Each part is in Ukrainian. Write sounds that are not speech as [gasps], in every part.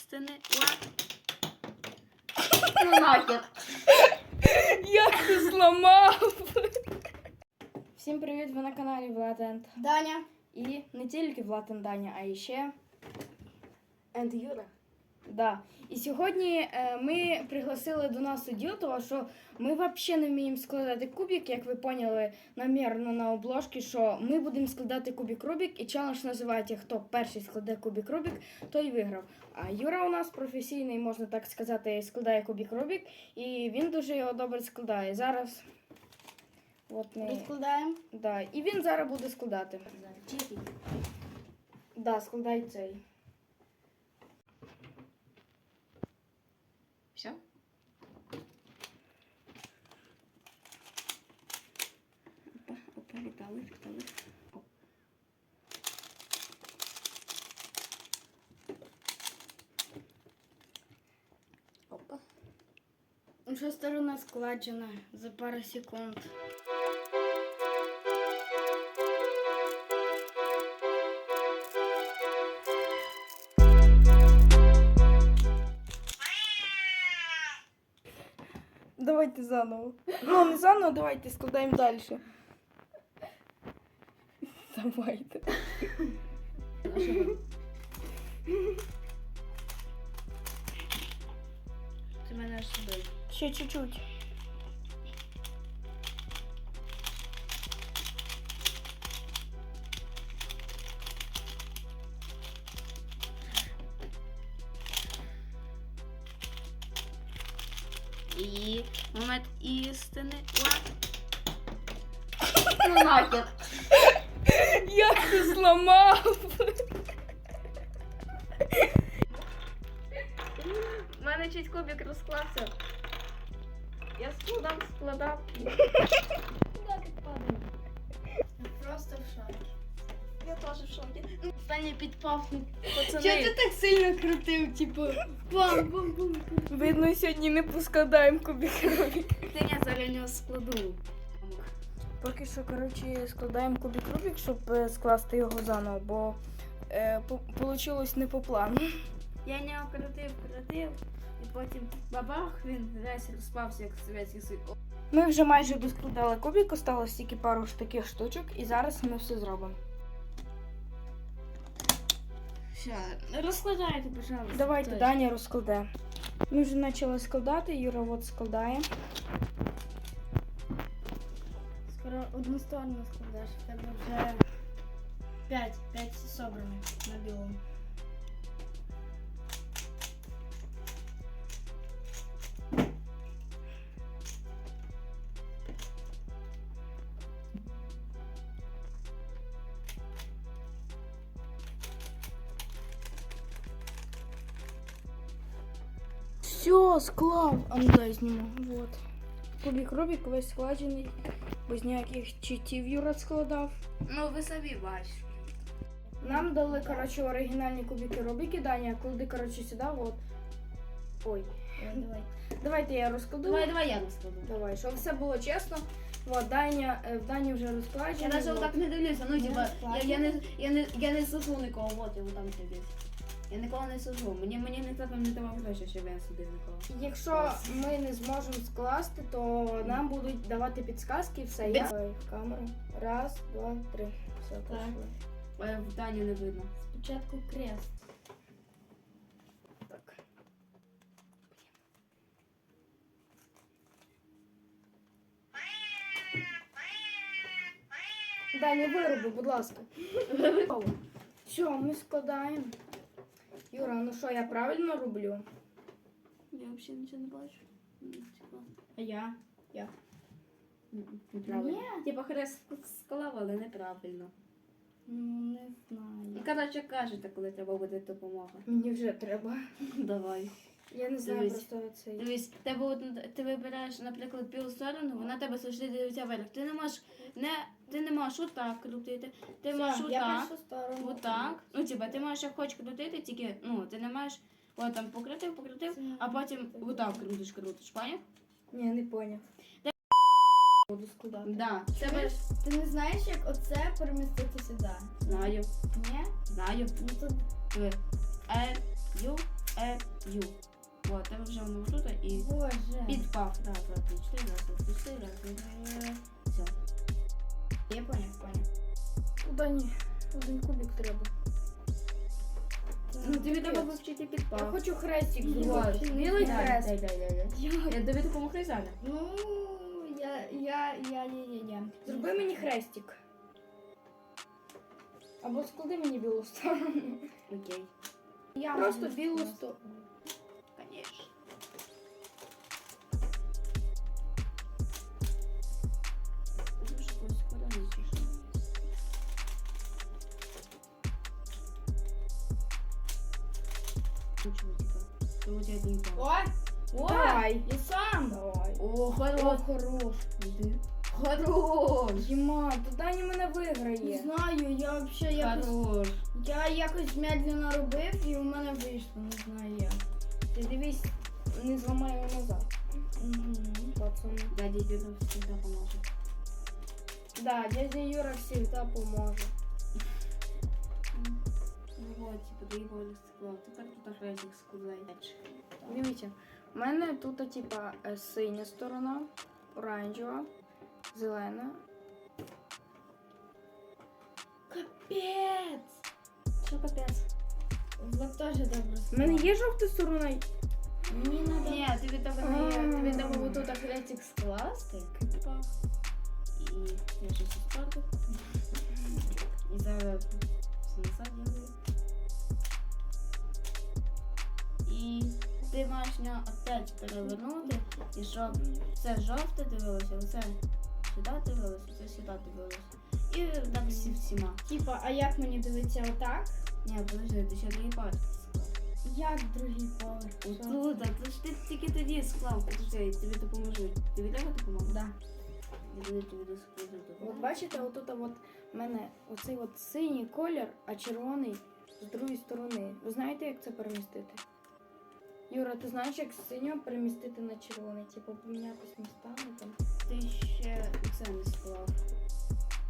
істини. [laughs] Ну нахер. Я ти зламав. Всім привіт! Ви на каналі Владент. Даня. І не тільки Владен Даня, а і ще. And Юра. Да. І сьогодні е, ми пригласили до нас суддю, тому що ми взагалі не вміємо складати кубик, як ви поняли намірно на обложці, що ми будемо складати кубик Рубік, і челендж називається Хто перший складе кубик Рубік, той виграв. А Юра у нас професійний, можна так сказати, складає кубик Рубік, і він дуже його добре складає. Зараз. От ми... Розкладаємо. Да. І він зараз буде складати. Да, складай цей. Все? Опа, опа, вітали. Оп. Опа. Вже сторона складена за пару секунд. Давайте заново. Ну, не заново, давайте складаємо далі. Давайте. Ти мене аж сюди. Ще чуть-чуть. Істини. Ну нахер. Я ти зламав. У мене чуть кубик розклався. Я складав, складав. Просто в шокі. Я теж в шокі. Останній підпав. Чого ти так сильно крутив, типу, бам, бам, бам. Видно, сьогодні не поскладаємо кубик Рубік. Ти я зараз не складу. Поки що, коротше, складаємо кубик Рубік, щоб е, скласти його заново, бо е, вийшло не по плану. Я не крутив, крутив, і потім бабах, він весь розпався, як совєтський союз. Ми вже майже доскладали кубик, осталось тільки пару ж таких штучок, і зараз ми все зробимо. Все, розкладайте, пожалуйста. Давайте, Точно. Даня розкладе. Ми вже почали складати, Юра от складає. Скоро одну сторону складаєш, в тебе вже п'ять, п'ять собрано на білому. Все, склав. А ну дай зніму. Вот. Кубик Рубік весь складений. Без ніяких читів Юра складав. Ну, ви самі бачите. Нам дали, коротше, оригінальні кубики Рубіки. Даня, клади, коротше, сюди, от. Ой. Давай. Давайте я розкладу. Давай, давай я розкладу. Давай, щоб все було чесно. Вот, Даня, е, в Дані вже розкладено. Я навіть вот. отак не дивлюся, ну, типа, я, я, не, я, не, я не сужу нікого, от його там сидить. Я нікого не сужу. Мені, мені ніхто давав гроші, щоб я судив нікого. Якщо ми не зможемо скласти, то нам будуть давати підсказки і все. Я... Давай, камера. Раз, два, три. Все, Так. пішли. Е, В Дані не видно. Спочатку крест. Так. Даня, вироби, будь ласка. [laughs] Все, ми складаємо. Юра, ну що, я правильно роблю? Я взагалі нічого не бачу. А я? Я. Неправильно. Ні. Типа хрест склав, але неправильно. Ну, не знаю. І коротше кажете, коли треба буде допомога. Мені вже треба. Давай. Я не знаю Дивись. просто цей. Дивись, тебе от, ти вибираєш, наприклад, білу сторону, вона тебе завжди дивиться вверх. Ти не можеш не ти не можеш отак крутити, ти можеш я отак, першу сторону. отак. Ну типа, ти можеш як хочеш крутити, тільки ну ти не маєш от там покрутив, покрутив, а потім отак крутиш, крутиш, поняв? Ні, не поняв. Буду складати. Да. Тебе Чуєш? Ти не знаєш, як оце перемістити сюди? знаю, Ні? знаю. Ну тут Диви. Е, ю, е, Ю. От, тебе вже воно тут і Боже. підпав. Два, три, чотири, раз, два, три, чотири, раз, два, три, чотири. Все. Я поняв, поняв. Куда ні? Один кубик треба. Ну, тобі треба вивчити Я хочу хрестик Вот. зробити. Білий хрест. дай, дай, дай, дай. Я тобі допомогти зараз. Ну, я, я, я, я, я, я. Зроби мені хрестик. Або склади мені білу сторону. Окей. я Просто білу сторону. Типа. Це от я доїбала. О, Давай. і сам. Давай. О, О, хорош. хорош. Іди. Хорош. Діма, то Даня мене Не знаю, я вообще якось, Хорош. я якось медленно робив і у мене вийшло, не знаю як. Ти дивись, не зламай його назад. Угу. Пацани. Дядя Юра всегда поможе. Да, дядя Юра завжди поможе. Ну вот, типа, доїбали склад. Тепер тут хрестик складай. Дивіться, у мене тут, типа, е, синя сторона, оранжева, зелена. Капець. Що капець? Влад теж добре. У мене є жовта сторона. Мені надо. Ні, тобі треба не тобі треба отут хрестик скласти. Типа. І я щось спати. [laughs] І зараз все назад Ти маєш нього опять перевернути, і щоб це жовте дивилося, оце сюди дивилося, це сюди дивилося. І так всі всіма. Типа, а як мені дивитися отак? Ні, подожди, ти ще партії склав. Як другий поверх? Отут, а ти ж ти тільки тоді склав, подожди, я тобі допоможу. Тобі треба допомогу? Да. От бачите, отут от у мене оцей от синій колір, а червоний з другої сторони. Ви знаєте, як це перемістити? Юра, ти знаєш, як з синього перемістити на червоний? Типу помінятись містами там. Ти ще це не склав.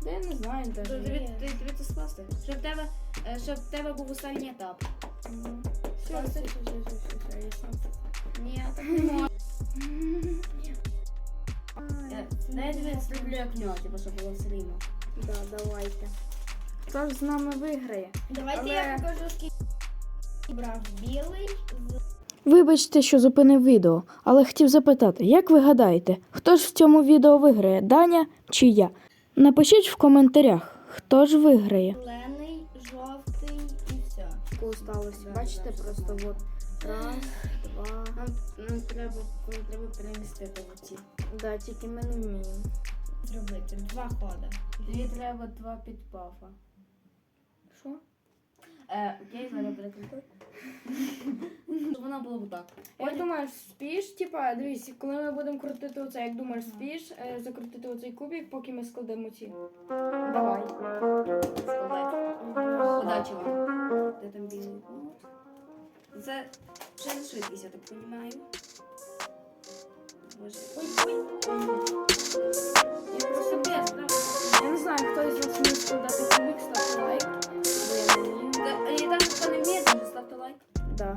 Та я не знаю То навіть. Тобі, ти, тобі це скласти? Щоб в тебе, е, щоб в тебе був останній етап. Ну, Все, все, все, все, все, все, все, я все. Ні, так не можна. Е, Дай я тобі зроблю як в нього, типу, щоб було все рівно. Да, давайте. Хто ж з нами виграє? Давайте я покажу, скільки брав білий з Вибачте, що зупинив відео, але хотів запитати, як ви гадаєте, хто ж в цьому відео виграє, Даня чи я? Напишіть в коментарях, хто ж виграє. зелений, жовтий і все. Таку сталося. Бачите, просто от раз, два. Нам, нам треба, нам треба перемістити оці. Да, тільки ми не вміємо. Зробити два хода. Тобі треба два підпафа. Що? Е, окей, зараз перекрити. [laughs] Щоб вона була отак. Як думаєш, спіш, типа, дивись, коли ми будемо крутити оце, як думаєш, спіш, е, закрутити оцей кубик, поки ми складемо ці. Давай. складати. Удачі вам. Де там білий? Це не швидкість, я так розумію. Боже. Ой, ой. Я просто без. Я не знаю, хто із вас вміє складати кубик, ставте лайк. Да.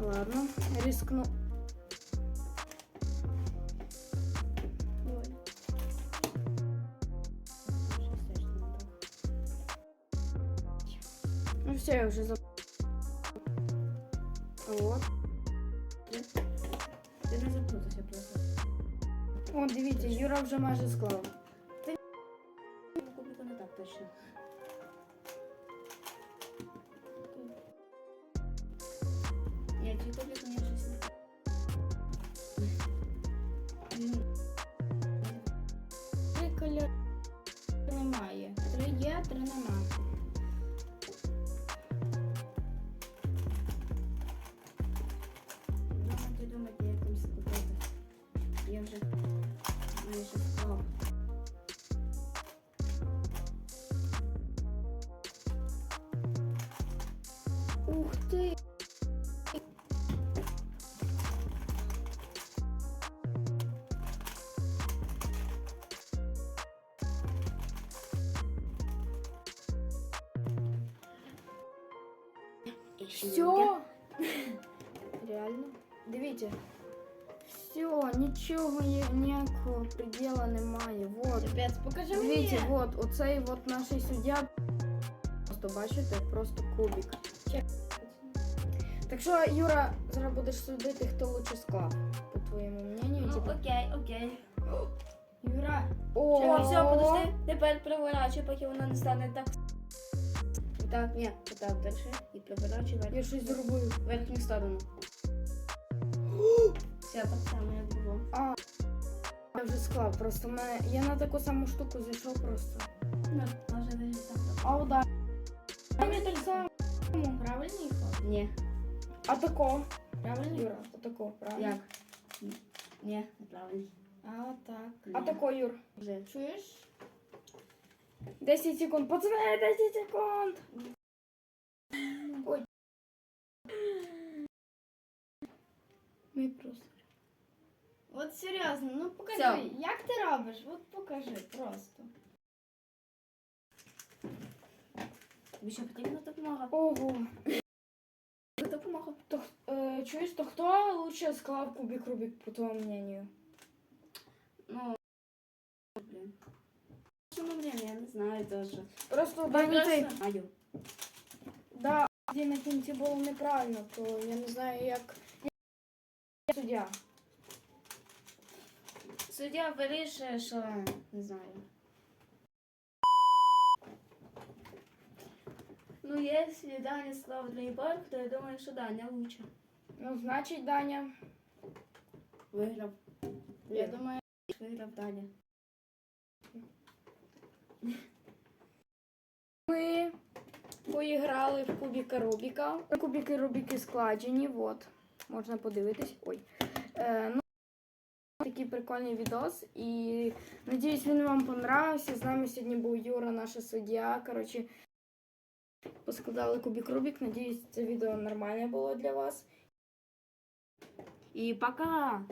Ладно, рискну. Все, я вже за. Вот. Ти не заплутався просто. О, дивіться, Юра вже майже склав. Кубика не так точно. Ні, ці кубики мені щось. Три кольори немає. Три є, три нема. Я вже майже склав. Ух ти. Все. [laughs] Реально. Дивіться. Все, нічого є, ніякого приділа немає. Вот. Капець, покажи Дивіться, вот, оцей вот наш суддя. Просто бачите, просто кубик. Чек. Так що, Юра, зараз будеш судити, хто лучше склав, по твоєму мнению. Ну типа. окей, окей. [gasps] Юра, О, О, все, подожди. Тепер приворачуй, поки воно не стане так. Так, ні, отак далі. І приворачуй Я щось зробив. верхню сторону. [gasps] [gasps] Все так само, як було. А, я вже склав. Просто мене. Я на таку саму штуку зайшов просто. Ну, може ви так. А удар. Мені так само. правильний ход? Ні. А тако. Правильний? Юра, а тако, правильно? Як? Ні. Ні, неправильно. А, так. А тако, Юр. Вже. Чуєш? 10 секунд. Пацани, 10 секунд. Ой. Ми просто. От серйозно, ну покажи, Всё. як ти робиш? От покажи просто. Тобі що потрібна допомога? Ого. Допомога. То, е, чуєш, то хто лучше склав кубик Рубик, по твоєму мнению? Ну, блін. Ну, блін, я не знаю теж. Просто Даня цей. просто. Да, де на кінці було неправильно, то я не знаю, як. Я суддя. Суддя вирішує, що не знаю. Ну, якщо Даня другий борг, то я думаю, що Даня лучше. Ну, значить, Даня. Виграв. Я думаю, Виграв Даня. Ми поіграли в кубіка Рубіка. Кубіки Рубіки складені, от. Можна подивитись. Ой. Е, ну, такий прикольний відос. І надіюсь, він вам понравився. З нами сьогодні був Юра, наша суддя. Коротше, поскладали кубік Рубік. Надіюсь, це відео нормальне було для вас. І пока!